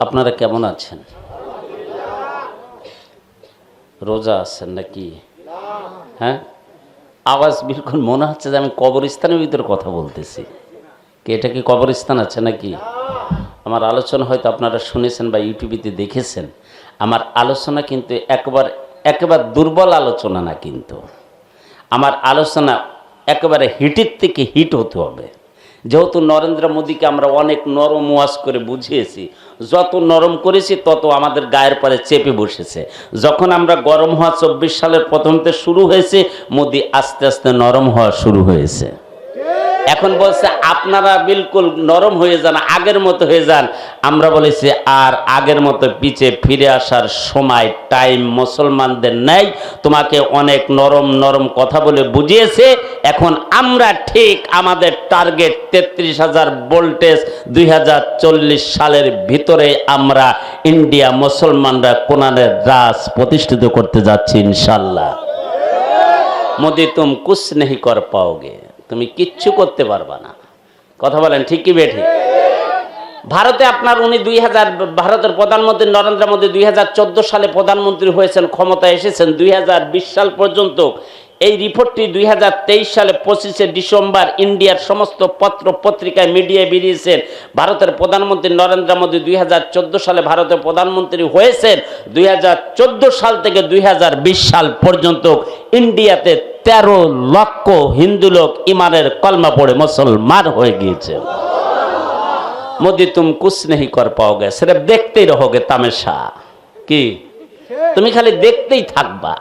আপনারা কেমন আছেন? রোজা আছেন নাকি? হ্যাঁ? আওয়াজ বিলকুল মনে হচ্ছে যে আমি কবরস্থানের ভিতরে কথা বলতেছি। কি এটা কি কবরস্থান আছে নাকি? আমার আলোচনা হয়তো আপনারা শুনেছেন বা ইউটিউবিতে দেখেছেন। আমার আলোচনা কিন্তু একবার, একেবারে দুর্বল আলোচনা না কিন্তু। আমার আলোচনা একেবারে হিটের থেকে হিট হতে হবে। যেহেতু নরেন্দ্র মোদীকে আমরা অনেক নরম ওয়াশ করে বুঝিয়েছি, যত নরম করেছি তত আমাদের গায়ের পরে চেপে বসেছে। যখন আমরা গরম হওয়া চব্বিশ সালের প্রথমতে শুরু হয়েছে, মোদী আস্তে আস্তে নরম হওয়া শুরু হয়েছে। এখন বলছে, আপনারা বিলকুল নরম হয়ে যান, আগের মতো হয়ে যান। আমরা বলেছি, আর আগের মতো পিছে ফিরে আসার সময়, টাইম মুসলমানদের নেই। তোমাকে অনেক নরম নরম কথা বলে বুঝিয়েছে। এখন আমরা ঠিক আমাদের টার্গেট তেত্রিশ হাজার ভোল্টেজ দুই হাজার চল্লিশ সালের ভিতরে আমরা ইন্ডিয়া মুসলমানরা কোরআনের রাজ প্রতিষ্ঠিত করতে যাচ্ছি ইনশাল্লাহ। মোদি তুম কুছ নেই কর পাওগে। তুমি কিচ্ছু করতে পারবা না। কথা বলেন, ঠিক কি বেঠি? ভারতে আপনার উনি দুই হাজার, ভারতের প্রধানমন্ত্রী নরেন্দ্র মোদী দুই হাজার চোদ্দ সালে প্রধানমন্ত্রী হয়েছেন, ক্ষমতায় এসেছেন। দুই হাজার বিশ সাল পর্যন্ত এই রিপোর্টটি দুই হাজার তেইশ সালে পঁচিশে ডিসেম্বর ইন্ডিয়ার সমস্ত পত্র পত্রিকায়, মিডিয়ায় বেরিয়েছেন। ভারতের প্রধানমন্ত্রী নরেন্দ্র মোদী দুই হাজার চোদ্দ সালে ভারতের প্রধানমন্ত্রী হয়েছেন। দুই হাজার চোদ্দ সাল থেকে দুই হাজার বিশ সাল পর্যন্ত ইন্ডিয়াতে তেরো লক্ষ হিন্দু লোক ইমানের কলমা পড়ে মুসলমান হয়ে গিয়েছে। মোদি, তুম কুছ নেই কর পাওগে, সির্ফ দেখতেই রহোগে তামেশা। কি? তুমি খালি দেখতেই থাকবা।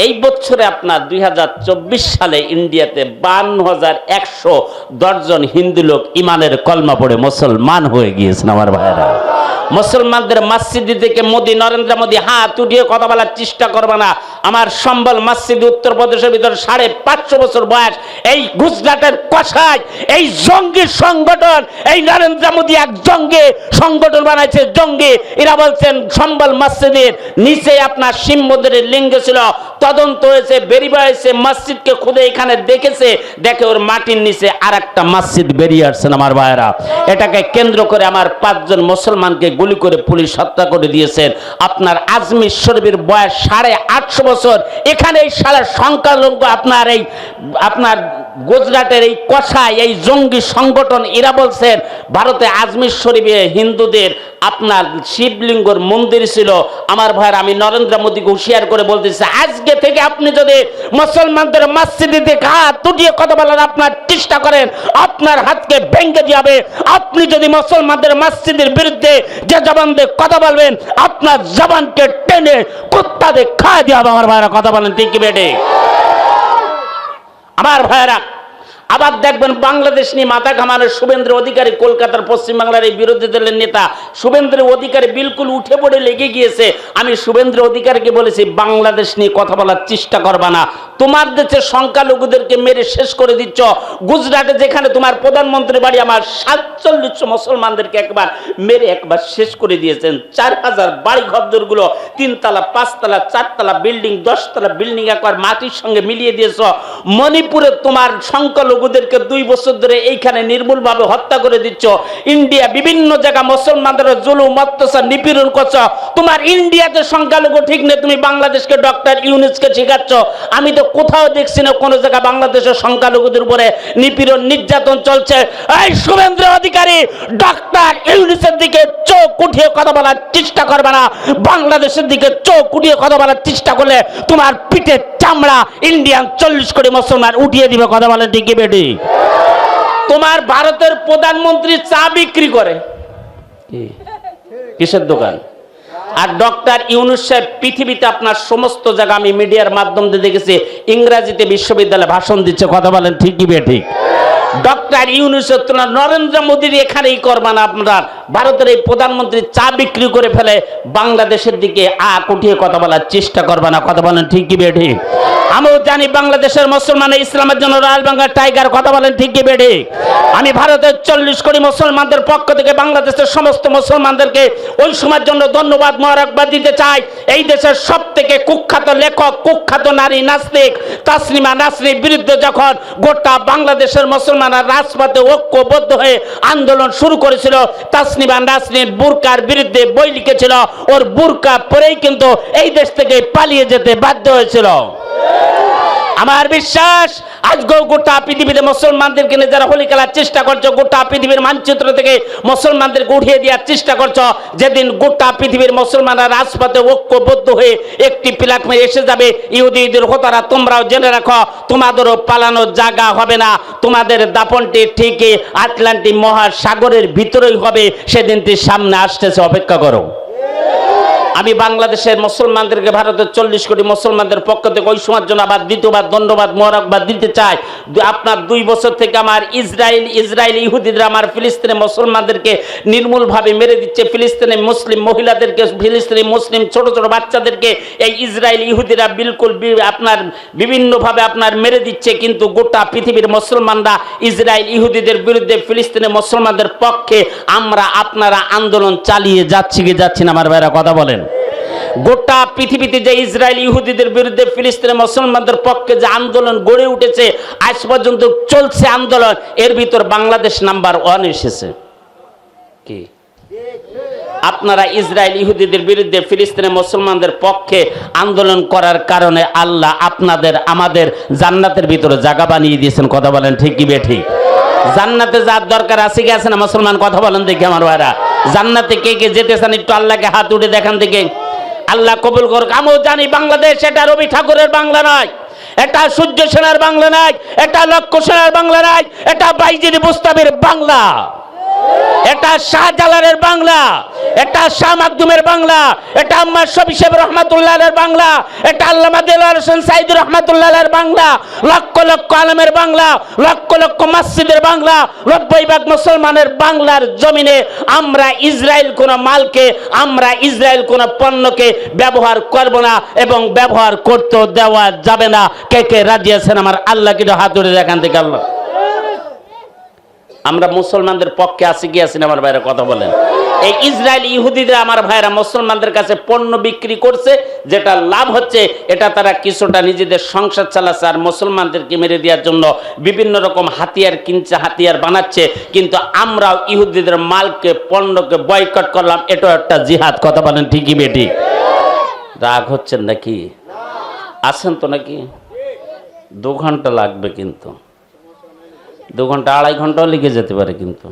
এই বছরে আপনার দুই হাজার চব্বিশ সালে ইন্ডিয়াতে বান্ন হাজার একশো দশজন হিন্দু লোক ইমানের কলমা পড়ে মুসলমান হয়ে গিয়েছেন আমার ভাইরা মুসলমানদের মাসিদি থেকে মোদী, নরেন্দ্র মোদী, হাত উঠিয়ে কথা বলার চেষ্টা করবে না। আমার সম্বল মসজিদ উত্তরপ্রদেশের ভিতরে সাড়ে পাঁচশো বছর বয়স। এই গুজরাটের কষায় এই জঙ্গি সংগঠন, এই নরেন্দ্র মোদী এক জঙ্গি সংগঠন বানাইছে, জঙ্গি। এরা বলছেন, সম্বল মসজিদের নিচে আপনার শিব মন্দিরের লিঙ্গ ছিল। তদন্ত হয়েছে, বেরিয়ে হয়েছে মসজিদকে খুদে এখানে দেখেছে। দেখে ওর মাটির নিচে আর একটা মসজিদ বেরিয়ে আসছেন আমার ভাইয়েরা। এটাকে কেন্দ্র করে আমার পাঁচজন মুসলমানকে গুলি করে পুলিশ হত্যা করে দিয়েছেন। আপনার আজমির শরীফের বয়স সাড়ে আটশো বছর এখানে এই সারা সংখ্যালঘু আপনার এই আপনার গুজরাটের এই কষায় এই জঙ্গি সংগঠন, এরা বলছেন ভারতে আজমির শরীফে হিন্দুদের আপনার শিবলিঙ্গর মন্দির ছিল। আমার ভাইয়ের আমি নরেন্দ্র মোদীকে হুঁশিয়ার করে বলতেছি, আজকে থেকে আপনি যদি মুসলমানদের মসজিদে হাত তুটিয়ে কথা বলার আপনার চেষ্টা করেন, আপনার হাতকে ভেঙে যাবে আপনি যদি মুসলমানদের মসজিদের বিরুদ্ধে যে জবান দিয়ে কথা বলবেন, আপনার জবানকে টেনে কুত্তা দিয়ে খাওয়া দিয়ে হবে। আমার ভাইয়েরা কথা বলেন, ঠিক বেটে আমার ভাইয়েরা, আবার দেখবেন বাংলাদেশ নিয়ে মাথা ঘামানোর শুভেন্দ্র অধিকারী কলকাতার পশ্চিমবাংলার এই বিরোধী দলের নেতা শুভেন্দ্র অধিকারী বিলকুল উঠে পড়ে লেগে গিয়েছে। আমি শুভেন্দ্র অধিকারীকে বলেছি, বাংলাদেশ নিয়ে কথা বলার চেষ্টা করবা না। তোমার দেশের সংখ্যালঘুদেরকে মেরে শেষ করে দিচ্ছ। গুজরাটে যেখানে তোমার প্রধানমন্ত্রী বাড়ি আমার সাতচল্লিশ মুসলমানদেরকে একবার মেরে একবার শেষ করে দিয়েছেন। চার হাজার বাড়ি ঘরদরগুলো তিনতলা, পাঁচতলা, চারতলা বিল্ডিং, দশতলা বিল্ডিং একবার মাটির সঙ্গে মিলিয়ে দিয়েছ। মণিপুরে তোমার সংখ্যালঘুদেরকে দুই বছর ধরে এইখানে নির্মূলভাবে হত্যা করে দিচ্ছ। ইন্ডিয়া বিভিন্ন জায়গা মুসলমানদের জুলুম, অত্যাচার, নিপীড়ন করছ। তোমার ইন্ডিয়াতে সংখ্যালঘু ঠিক নেই, তুমি বাংলাদেশকে ডক্টর ইউনিসকে শেখাচ্ছ। আমি তো কোথাও দেখছি না, কোনো জায়গা বাংলাদেশের সংখ্যালঘুদের উপরে নিপীড়ন, নির্যাতন চলছে। এই শুভেন্দ্র অধিকারী ডক্টর ইউনিসের দিকে চোখ উঠিয়ে কথা বলার চেষ্টা করবে না। বাংলাদেশের দিকে চোখ উঠিয়ে কথা বলার চেষ্টা করলে তোমার পিঠের চামড়া ইন্ডিয়ান চল্লিশ কোটি মুসলমান উঠিয়ে দিবে কথা বলে ঠিকই বেটি। তোমার ভারতের প্রধানমন্ত্রী চা বিক্রি করে। কিসের দোকান? আর ডক্টর ইউনুস সাহেব পৃথিবীতে আপনার সমস্ত জায়গা আমি মিডিয়ার মাধ্যম দিয়ে দেখেছি, ইংরাজিতে বিশ্ববিদ্যালয়ে ভাষণ দিচ্ছে, কথা বলেন ঠিকই বে ঠিক ডক্টর ইউনুস তোমার নরেন্দ্র মোদীর এখানেই করবেন আপনারা। ভারতের এই প্রধানমন্ত্রী চা বিক্রি করে ফেলে, বাংলাদেশের দিকে আ উঠিয়ে কথা বলার চেষ্টা করবে না কথা বলেন ঠিকই বে বেঠি আমিও জানি বাংলাদেশের মুসলমানের ইসলামের জন্য রয়্যাল বেঙ্গল টাইগার, কথা বলেন ঠিক কি বেঠি? আমি ভারতের চল্লিশ কোটি মুসলমানদের পক্ষ থেকে বাংলাদেশের সমস্ত মুসলমানদেরকে ওই সময়ের জন্য ধন্যবাদ, মোবারকবাদ দিতে চাই। এই দেশের সব থেকে কুখ্যাত লেখক, কুখ্যাত নারী, নাস্তিক, তাসলিমা নাসরির বিরুদ্ধে যখন গোটা বাংলাদেশের মুসলমানরা রাজপথে ঐক্যবদ্ধ হয়ে আন্দোলন শুরু করেছিল, তাসলিমা নাসরিন বুরকার বিরুদ্ধে বই লিখেছিল। ওর বুরকা পরেই কিন্তু এই দেশ থেকে পালিয়ে যেতে বাধ্য হয়েছিল। আমার বিশ্বাস, আজকেও গোটা পৃথিবীতে মুসলমানদেরকে নিয়ে যারা হোলি খেলার চেষ্টা করছ, গোটা পৃথিবীর মানচিত্র থেকে মুসলমানদেরকে উঠিয়ে দেওয়ার চেষ্টা করছ, যেদিন গোটা পৃথিবীর মুসলমানরা রাজপথে ঐক্যবদ্ধ হয়ে একটি প্ল্যাটফর্মে এসে যাবে, ইহুদিদের হতারা তোমরাও জেনে রাখো, তোমাদেরও পালানোর জায়গা হবে না, তোমাদের দাপনটি ঠিকই আটলান্টিক মহাসাগরের ভিতরেই হবে সেদিনটি সামনে আসতেছে, অপেক্ষা করো। আমি বাংলাদেশের মুসলমানদেরকে ভারতের চল্লিশ কোটি মুসলমানদের পক্ষ থেকে ওই সময়ের জন্য আবার দ্বিতীয়বার ধন্যবাদ মোরাকবাদ দিতে চাই। আপনার দুই বছর থেকে আমার ইসরায়েল ইসরায়েল ইহুদিরা আমার ফিলিস্তিনে মুসলমানদেরকে নির্মূলভাবে মেরে দিচ্ছে। ফিলিস্তিনে মুসলিম মহিলাদেরকে, ফিলিস্তিনি মুসলিম ছোট ছোট বাচ্চাদেরকে এই ইসরায়েল ইহুদিরা বিলকুল আপনার বিভিন্নভাবে আপনার মেরে দিচ্ছে। কিন্তু গোটা পৃথিবীর মুসলমানরা ইসরায়েল ইহুদিদের বিরুদ্ধে ফিলিস্তিনে মুসলমানদের পক্ষে আমরা আপনারা আন্দোলন চালিয়ে যাচ্ছি কি যাচ্ছি না, আমার ভাইরা, কথা বলেন। গোটা পৃথিবীতে যে ইসরায়েল ইহুদিদের বিরুদ্ধে ফিলিস্তিনের মুসলমানদের পক্ষে যে আন্দোলন গড়ে উঠেছে, আজ পর্যন্ত চলছে আন্দোলন, এর ভিতর বাংলাদেশ নাম্বার ওয়ান এসেছে। কি? আপনারা ইসরায়েল ইহুদিদের বিরুদ্ধে ফিলিস্তিনের মুসলমানদের পক্ষে আন্দোলন করার কারণে আল্লাহ আপনাদের, আমাদের জান্নাতের ভিতরে জায়গা বানিয়ে দিয়েছেন। কথা বলেন ঠিক কি জান্নাতে যার দরকার আছে কি আছে না? মুসলমান, কথা বলেন দেখি আমার ভাইরা। জান্নাতে কে কে যেতে চান একটু আল্লাহকে হাত উঠে দেখান থেকে আল্লাহ কবুল করুক। আমিও জানি বাংলাদেশ এটা রবি ঠাকুরের বাংলা নয়, এটা সূর্য সেনার বাংলা নাই এটা লক্ষ্য সেনার বাংলা নয়, এটা বাইজির মুস্তাবের বাংলা, এটা শাহজালালের বাংলা এটা শাহ মাকদুমের বাংলা, এটা আম্মার সাহেব রহমাতুল্লাহের বাংলা, এটা আল্লামা দেলার হোসেন সাইদুর রহমাতুল্লাহের বাংলা, লক্ষ লক্ষ আলমের বাংলা, লক্ষ লক্ষ মসজিদের বাংলা, নব্বই ভাগ মুসলমানের বাংলার জমিনে আমরা ইসরায়েল কোন মালকে, আমরা ইসরায়েল কোন পণ্যকে ব্যবহার করব না এবং ব্যবহার করতে দেওয়া যাবে না। কে কে রাজি আছেন আমার আল্লাহ কিন্তু হাত ধরে দেখান থেকে আল্লাহ। আমরা মুসলমানদের পক্ষে আসি না আমার ভাইরা কথা বলেন। এই ইসরায়েল ইহুদিরা আমার ভাইরা মুসলমানদের কাছে পণ্য বিক্রি করছে, যেটা লাভ হচ্ছে, এটা তারা কিছুটা নিজেদের সংসার চালাচ্ছে আর মুসলমানদেরকে মেরে দেওয়ার জন্য বিভিন্ন রকম হাতিয়ার কিনছে, হাতিয়ার বানাচ্ছে। কিন্তু আমরাও ইহুদিদের মালকে, পণ্যকে বয়কট করলাম, এটাও একটা জিহাদ। কথা বলেন ঠিকই বেটি? রাগ হচ্ছেন নাকি? আছেন তো নাকি? দু ঘণ্টা লাগবে কিন্তু। দু ঘণ্টা, আড়াই ঘন্টাও লিখে যেতে পারে কিন্তু।